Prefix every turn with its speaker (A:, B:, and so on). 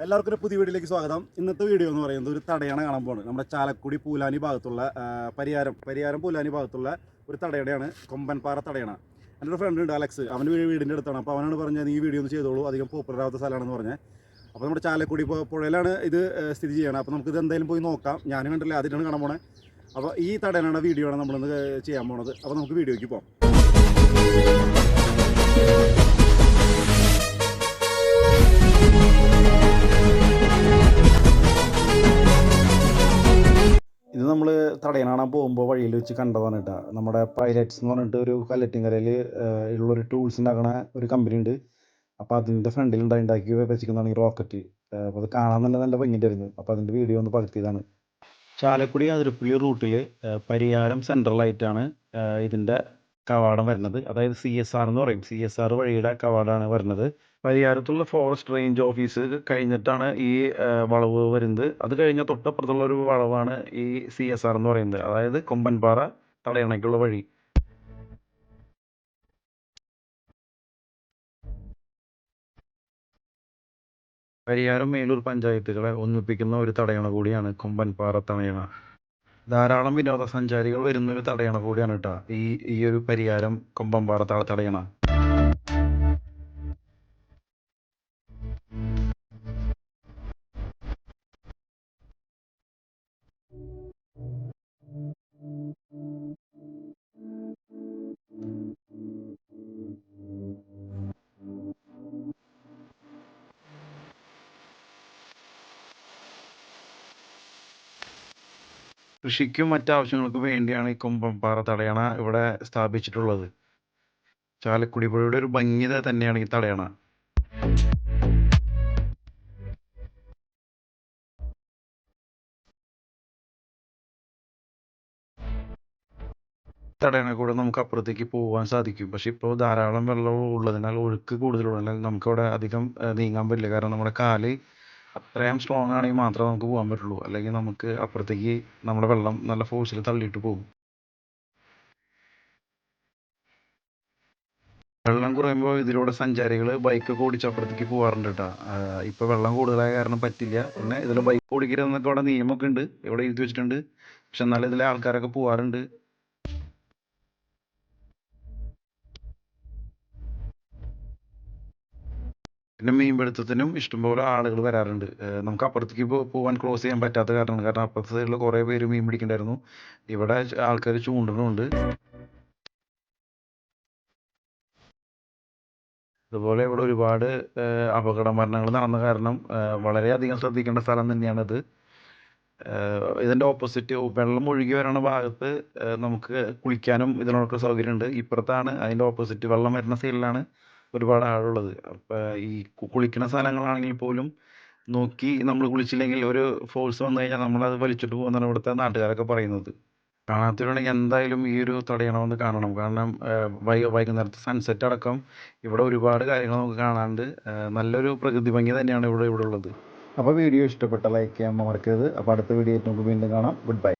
A: എല്ലാവർക്കും ഒരു പുതിയ വീഡിയോയിലേക്ക് സ്വാഗതം. ഇന്നത്തെ വീഡിയോ എന്ന് പറയുന്നത് ഒരു തടയാണ് കാണാൻ പോകുന്നത് നമ്മുടെ ചാലക്കുടി പൂലാനി ഭാഗത്തുള്ള പരിയാരം പരിയാരം പൂലാനി ഭാഗത്തുള്ള ഒരു തടയുടെയാണ് കൊമ്പൻപാറ തടയണ. എന്റെ ഒരു ഫ്രണ്ട് ഉണ്ട് അലക്സ്. അവന്റെ വീ- വീടിന്റെ അടുത്താണ്. അപ്പോൾ അവനാണ് പറഞ്ഞത് ഈ വീഡിയോ ഒന്ന് ചെയ്തോളൂ. അധികം പോപ്പുലർ ആവാത്ത സ്ഥലമാണെന്ന് പറഞ്ഞത് അപ്പോൾ നമ്മുടെ ചാലക്കുടി പുഴയിലാണ് ഇത് സ്ഥിതി ചെയ്യണം അപ്പോൾ നമുക്കിത് എന്തായാലും പോയി നോക്കാം. ഞാനും കണ്ടില്ല അതിനാണ് കാണാൻ പോണേ. അപ്പോൾ ഈ തടയാണ് വീഡിയോ ആണ് നമ്മളിന്ന് ചെയ്യാൻ പോണത്. അപ്പോൾ നമുക്ക് വീഡിയോയ്ക്ക് പോകാം നമ്മൾ തടയനാണ് പോകുമ്പോൾ വഴിയിൽ വെച്ച് കണ്ടതാണ് കേട്ടോ. നമ്മുടെ പൈലറ്റ്സ് എന്ന് പറഞ്ഞിട്ട് ഒരു കല്ലറ്റിങ്കരയിൽ ഉള്ളൊരു ടൂൾസ് ഉണ്ടാക്കണ ഒരു കമ്പനി ഉണ്ട് അപ്പോൾ അതിന്റെ ഫ്രണ്ടിൽ ഉണ്ടായി ഉണ്ടാക്കി വെച്ചിരിക്കുന്നതാണ് ഈ റോക്കറ്റ് അപ്പോൾ അത് കാണാൻ നല്ല നല്ല ഭംഗിയുണ്ടായിരുന്നു അപ്പോൾ അതിന്റെ വീഡിയോ ഒന്ന് പകർത്തിയതാണ്. ചാലക്കുടി അതിരപ്പള്ളി റൂട്ടിൽ പരിയാരം സെൻട്രലായിട്ടാണ് ഇതിന്റെ കവാടം വരുന്നത്. അതായത് സി എസ് ആർ എന്ന് പറയും. സി എസ് ആർ വഴിയുടെ കവാടമാണ് വരുന്നത്. പരിയാരത്തുള്ള ഫോറസ്റ്റ് റേഞ്ച് ഓഫീസ് കഴിഞ്ഞിട്ടാണ് ഈ വളവ് വരുന്നത്. അത് കഴിഞ്ഞ തൊട്ടപ്പുറത്തുള്ള ഒരു വളവാണ് ഈ സി എസ് ആർ എന്ന് പറയുന്നത്. അതായത് കൊമ്പൻപാറ തടയണയ്ക്കുള്ള വഴി. പരിയാരം മേലൂർ പഞ്ചായത്തുകളെ ഒന്നിപ്പിക്കുന്ന ഒരു തടയണ കൂടിയാണ് കൊമ്പൻപാറ തടയണ. ധാരാളം വിനോദസഞ്ചാരികൾ വരുന്ന ഒരു തടയണ കൂടിയാണ് കേട്ടോ. ഈ ഈ ഒരു പരിയാരം കൊമ്പം ത- തടയണ. കൃഷിക്കും മറ്റാവശ്യങ്ങൾക്കും വേണ്ടിയാണ് ഈ കുമ്പംപാറ തടയണ ഇവിടെ സ്ഥാപിച്ചിട്ടുള്ളത്. ചാലക്കുടി പുഴയുടെ ഒരു ഭംഗി തന്നെയാണ് ഈ തടയണ. തടയണ കൂടെ നമുക്ക് അപ്പുറത്തേക്ക് പോകാൻ സാധിക്കും. പക്ഷെ ഇപ്പോൾ ധാരാളം വെള്ളം ഉള്ളതിനാൽ ഒഴുക്ക് കൂടുതലുള്ളതിനാൽ നമുക്കവിടെ അധികം നീങ്ങാൻ പറ്റില്ല. കാരണം നമ്മുടെ കാൽ അത്രയും സ്ട്രോങ് ആണെങ്കിൽ മാത്രമേ നമുക്ക് പോകാൻ പറ്റുള്ളൂ. അല്ലെങ്കിൽ നമുക്ക് അപ്പുറത്തേക്ക് നമ്മുടെ വെള്ളം നല്ല ഫോഴ്സിൽ തള്ളിയിട്ട് പോകും. വെള്ളം കുറയുമ്പോൾ ഇതിലൂടെ സഞ്ചാരികൾ ബൈക്കൊക്കെ ഓടിച്ച് അപ്പുറത്തേക്ക് പോകാറുണ്ട് കേട്ടോ. ഇപ്പോൾ വെള്ളം കൂടുതലായ കാരണം പറ്റില്ല. പിന്നെ ഇതിൽ ബൈക്ക് ഓടിക്കരുതെന്നൊക്കെ ഇവിടെ നിയമമൊക്കെ ഉണ്ട്. ഇവിടെ എഴുതി വെച്ചിട്ടുണ്ട്. പക്ഷെ എന്നാലും ഇതിലെ ആൾക്കാരൊക്കെ പോകാറുണ്ട് പിന്നെ മീൻപിടുത്തത്തിനും ഇഷ്ടംപോലെ ആളുകൾ വരാറുണ്ട്. നമുക്ക് അപ്പുറത്തേക്ക് പോകാൻ ക്രോസ് ചെയ്യാൻ പറ്റാത്ത കാരണമാണ് കാരണം അപ്പുറത്തെ സൈഡിൽ കുറേ പേര് മീൻ പിടിക്കണ്ടായിരുന്നു. ഇവിടെ ആൾക്കാർ ചൂണ്ടണുണ്ട്. അതുപോലെ ഇവിടെ ഒരുപാട് അപകട മരണങ്ങൾ നടന്ന കാരണം വളരെ വളരെയധികം ശ്രദ്ധിക്കേണ്ട സ്ഥലം തന്നെയാണിത്. ഇതിന്റെ ഓപ്പോസിറ്റ് വെള്ളം ഒഴുകി വരണ ഭാഗത്ത് നമുക്ക് കുളിക്കാനും ഇതിനൊക്കെ സൗകര്യമുണ്ട്. ഇപ്പുറത്താണ് അതിന്റെ ഓപ്പോസിറ്റ് വെള്ളം വരുന്ന സൈഡിലാണ് ഒരുപാട് ആളുള്ളത്. അപ്പോൾ ഈ കുളിക്കുന്ന സ്ഥലങ്ങളാണെങ്കിൽ പോലും നോക്കി നമ്മൾ കുളിച്ചില്ലെങ്കിൽ ഒരു ഫോഴ്സ് വന്നു കഴിഞ്ഞാൽ നമ്മളത് വലിച്ചിട്ട് പോകുന്നതാണ് ഇവിടുത്തെ നാട്ടുകാരൊക്കെ പറയുന്നത്. കാണാത്തവരുണ്ടെങ്കിൽ എന്തായാലും ഈ ഒരു തടയണമെന്ന് കാണണം. കാരണം വൈ വൈകുന്നേരത്തെ സൺസെറ്റ് അടക്കം ഇവിടെ ഒരുപാട് കാര്യങ്ങൾ നമുക്ക് കാണാനുണ്ട്. ഏഹ് നല്ലൊരു പ്രകൃതി ഭംഗി തന്നെയാണ് ഇവിടെ ഇവിടെ ഉള്ളത്. അപ്പോൾ വീഡിയോ ഇഷ്ടപ്പെട്ട ലൈക്ക് ചെയ്യാൻ മറക്കരുത്. അപ്പോൾ അടുത്ത വീഡിയോ നമുക്ക് വീണ്ടും കാണാം. Good bye